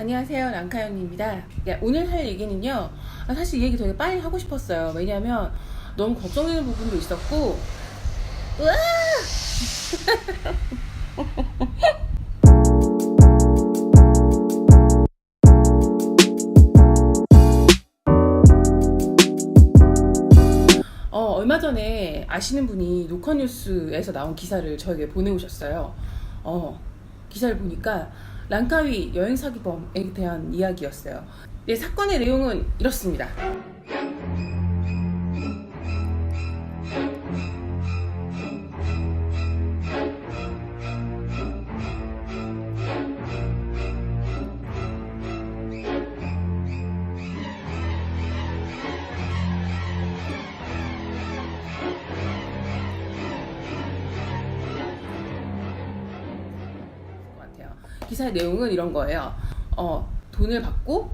안녕하세요 랑카연입니다 야, 오늘 할 얘기는요 아, 사실 이 얘기 되게 빨리 하고 싶었어요 왜냐하면 너무 걱정되는 부분도 있었고 으아! 어, 얼마 전에 아시는 분이 노컷뉴스에서 나온 기사를 저에게 보내오셨어요. 어, 기사를 보니까 랑카위 여행 사기범에 대한 이야기였어요. 네, 사건의 내용은 이렇습니다. 기사의 내용은 이런 거예요. 어, 돈을 받고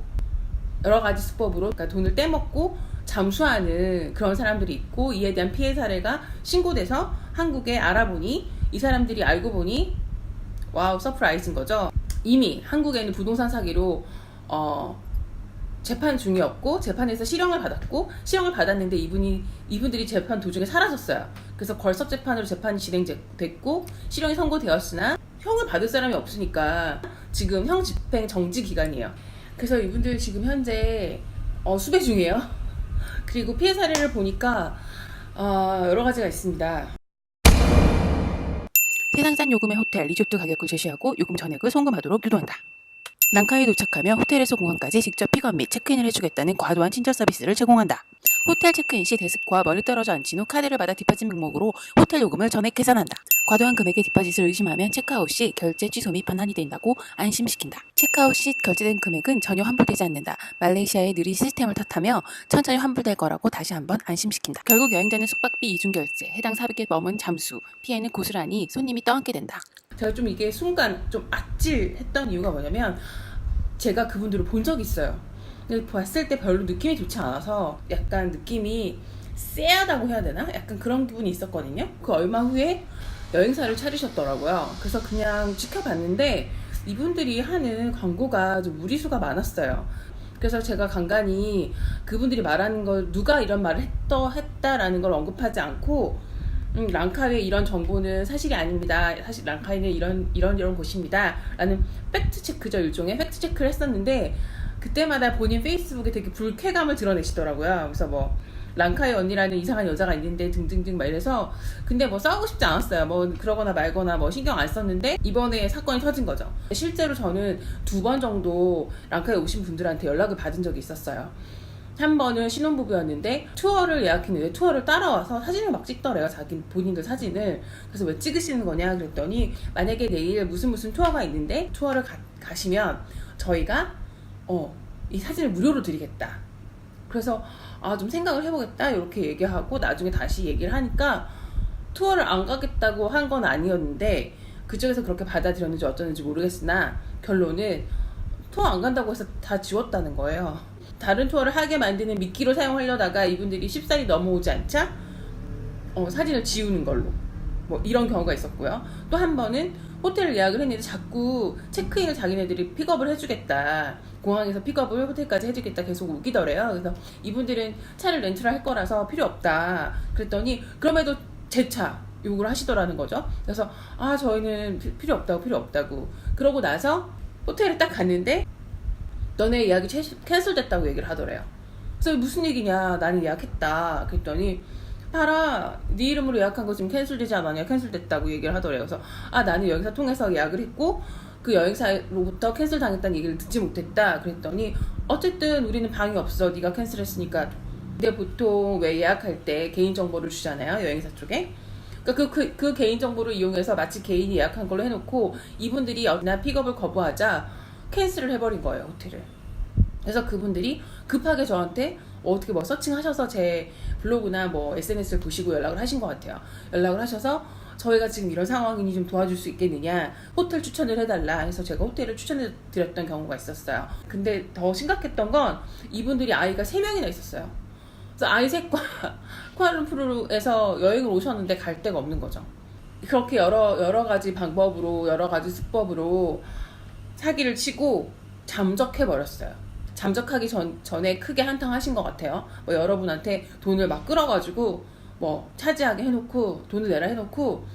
여러 가지 수법으로 그러니까 돈을 떼먹고 잠수하는 그런 사람들이 있고 이에 대한 피해 사례가 신고돼서 한국에 알아보니 이 사람들이 알고 보니 와우 서프라이즈인 거죠. 이미 한국에는 부동산 사기로 어, 재판 중이었고 재판에서 실형을 받았고 실형을 받았는데 이분이 이분들이 재판 도중에 사라졌어요. 그래서 걸석 재판으로 재판이 진행됐고 실형이 선고되었으나 형을 받을 사람이 없으니까 지금 형 집행 정지 기간이에요. 그래서 이분들 지금 현재 어, 수배 중이에요. 그리고 피해 사례를 보니까 어, 여러 가지가 있습니다. 세상 싼 요금의 호텔 리조트 가격을 제시하고 요금 전액을 송금하도록 유도한다. 랑카에 도착하면 호텔에서 공항까지 직접 픽업 및 체크인을 해주겠다는 과도한 친절 서비스를 제공한다. 호텔 체크인 시 데스크와 멀리 떨어져 앉힌 후 카드를 받아 디파짓 명목으로 호텔 요금을 전액 계산한다. 과도한 금액의 디파짓을 의심하면 체크아웃 시 결제 취소 및 반환이 된다고 안심시킨다. 체크아웃 시 결제된 금액은 전혀 환불되지 않는다. 말레이시아의 느린 시스템을 탓하며 천천히 환불될 거라고 다시 한번 안심시킨다. 결국 여행자는 숙박비 이중 결제, 해당 사비에 머문 잠수, 피해는 고스란히 손님이 떠안게 된다. 제가 좀 이게 순간 좀 아찔했던 이유가 뭐냐면 제가 그분들을 본 적이 있어요. 봤을 때 별로 느낌이 좋지 않아서 약간 느낌이 쎄하다고 해야 되나? 약간 그런 부분이 있었거든요. 그 얼마 후에 여행사를 차리셨더라고요. 그래서 그냥 지켜봤는데 이분들이 하는 광고가 좀 무리수가 많았어요. 그래서 제가 간간히 그분들이 말하는 걸 누가 이런 말을 했더 했다라는 걸 언급하지 않고 음, 랑카의 이런 정보는 사실이 아닙니다. 사실 랑카이는 이런 이런 이런 곳입니다.라는 팩트 체크죠 일종의 팩트 체크를 했었는데 그때마다 본인 페이스북에 되게 불쾌감을 드러내시더라고요. 그래서 뭐 랑카의 언니라는 이상한 여자가 있는데 등등등 막 이래서 근데 뭐 싸우고 싶지 않았어요. 뭐 그러거나 말거나 뭐 신경 안 썼는데 이번에 사건이 터진 거죠. 실제로 저는 두 번 정도 랑카에 오신 분들한테 연락을 받은 적이 있었어요. 한 번은 신혼부부였는데 투어를 예약했는데 투어를 따라와서 사진을 막 찍더래요 자기 본인들 사진을 그래서 왜 찍으시는 거냐 그랬더니 만약에 내일 무슨 무슨 투어가 있는데 투어를 가, 가시면 저희가 어 이 사진을 무료로 드리겠다 그래서 아 좀 생각을 해보겠다 이렇게 얘기하고 나중에 다시 얘기를 하니까 투어를 안 가겠다고 한 건 아니었는데 그쪽에서 그렇게 받아들였는지 어쩌는지 모르겠으나 결론은 투어 안 간다고 해서 다 지웠다는 거예요. 다른 투어를 하게 만드는 미끼로 사용하려다가 이분들이 쉽사리 넘어오지 않자 어, 사진을 지우는 걸로 뭐 이런 경우가 있었고요. 또 한 번은 호텔을 예약을 했는데 자꾸 체크인을 자기네들이 픽업을 해주겠다. 공항에서 픽업을 호텔까지 해주겠다 계속 우기더래요. 그래서 이분들은 차를 렌트를 할 거라서 필요 없다. 그랬더니 그럼에도 제 차 요구를 하시더라는 거죠. 그래서 아 저희는 피- 필요 없다고 필요 없다고 그러고 나서 호텔에 딱 갔는데 너네 예약이 채- 캔슬됐다고 얘기를 하더래요. 그래서 무슨 얘기냐? 나는 예약했다. 그랬더니 봐라, 네 이름으로 예약한 거 지금 캔슬되지 않았냐? 캔슬됐다고 얘기를 하더래요. 그래서 아 나는 여행사 통해서 예약을 했고 그 여행사로부터 캔슬 당했다는 얘기를 듣지 못했다. 그랬더니 어쨌든 우리는 방이 없어. 네가 캔슬했으니까. 근데 보통 왜 예약할 때 개인 정보를 주잖아요. 여행사 쪽에. 그러니까 그, 그, 그 개인 정보를 이용해서 마치 개인이 예약한 걸로 해놓고 이분들이 나 픽업을 거부하자 캔슬을 해버린 거예요 호텔을. 그래서 그분들이 급하게 저한테 어떻게 뭐 서칭하셔서 제 블로그나 뭐 SNS를 보시고 연락을 하신 것 같아요. 연락을 하셔서 저희가 지금 이런 상황이니 좀 도와줄 수 있겠느냐 호텔 추천을 해달라 해서 제가 호텔을 추천해 드렸던 경우가 있었어요. 근데 더 심각했던 건 이분들이 아이가 세명이나 있었어요. 그래서 아이 셋과 쿠알룸푸르에서 여행을 오셨는데 갈 데가 없는 거죠. 그렇게 여러 여러 가지 방법으로 여러 가지 수법으로 사기를 치고 잠적해 버렸어요. 잠적하기 전, 전에 크게 한탕 하신 것 같아요. 뭐 여러분한테 돈을 막 끌어가지고 뭐 차지하게 해놓고 돈을 내라 해놓고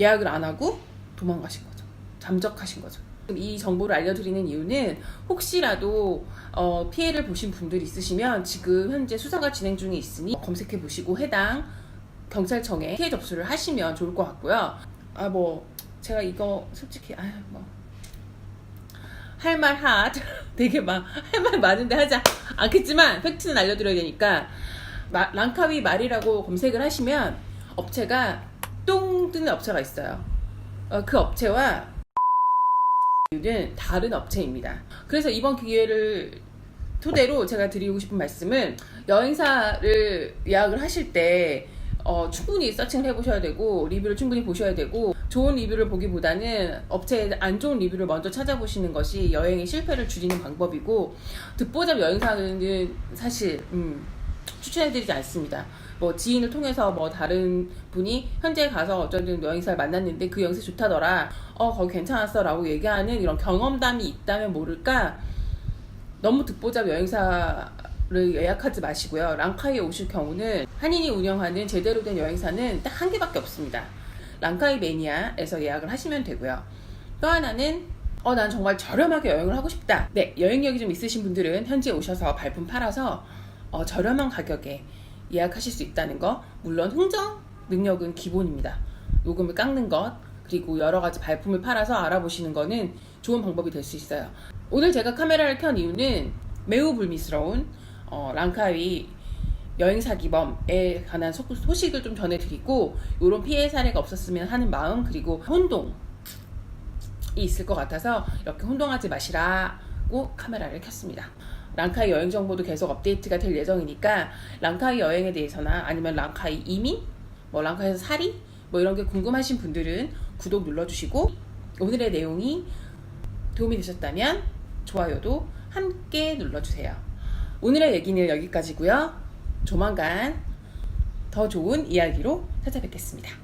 예약을 안 하고 도망가신 거죠. 잠적하신 거죠. 이 정보를 알려드리는 이유는 혹시라도 어, 피해를 보신 분들이 있으시면 지금 현재 수사가 진행 중에 있으니 검색해 보시고 해당 경찰청에 피해 접수를 하시면 좋을 것 같고요. 아 뭐 제가 이거 솔직히 아유 뭐 할 말 하. 되게 막 할 말 많은데 하지 않겠지만 팩트는 알려드려야 되니까 마- 랑카위 말이라고 검색을 하시면 업체가 똥 뜨는 업체가 있어요. 어, 그 업체와 는 다른 업체입니다. 그래서 이번 기회를 토대로 제가 드리고 싶은 말씀은 여행사를 예약을 하실 때 어, 충분히 서칭을 해보셔야 되고 리뷰를 충분히 보셔야 되고 좋은 리뷰를 보기보다는 업체의 안 좋은 리뷰를 먼저 찾아보시는 것이 여행의 실패를 줄이는 방법이고 듣보잡 여행사는 사실 음, 추천해드리지 않습니다. 뭐 지인을 통해서 뭐 다른 분이 현재 가서 어쩌든 여행사를 만났는데 그 여행사 좋다더라. 어 거기 괜찮았어라고 얘기하는 이런 경험담이 있다면 모를까 너무 듣보잡 여행사 를 예약하지 마시고요. 랑카이에 오실 경우는 한인이 운영하는 제대로 된 여행사는 딱 한 개밖에 없습니다. 랑카이 매니아에서 예약을 하시면 되고요. 또 하나는 어, 난 정말 저렴하게 여행을 하고 싶다. 네, 여행력이 좀 있으신 분들은 현지에 오셔서 발품 팔아서 어, 저렴한 가격에 예약하실 수 있다는 거. 물론 흥정 능력은 기본입니다. 요금을 깎는 것, 그리고 여러 가지 발품을 팔아서 알아보시는 거는 좋은 방법이 될 수 있어요. 오늘 제가 카메라를 켠 이유는 매우 불미스러운 어, 랑카위 여행 사기범에 관한 소, 소식을 좀 전해드리고 이런 피해 사례가 없었으면 하는 마음 그리고 혼동이 있을 것 같아서 이렇게 혼동하지 마시라고 카메라를 켰습니다. 랑카이 여행 정보도 계속 업데이트가 될 예정이니까 랑카이 여행에 대해서나 아니면 랑카이 이민, 뭐 랑카이에서 살이 뭐 이런 게 궁금하신 분들은 구독 눌러주시고 오늘의 내용이 도움이 되셨다면 좋아요도 함께 눌러주세요. 오늘의 얘기는 여기까지고요. 조만간 더 좋은 이야기로 찾아뵙겠습니다.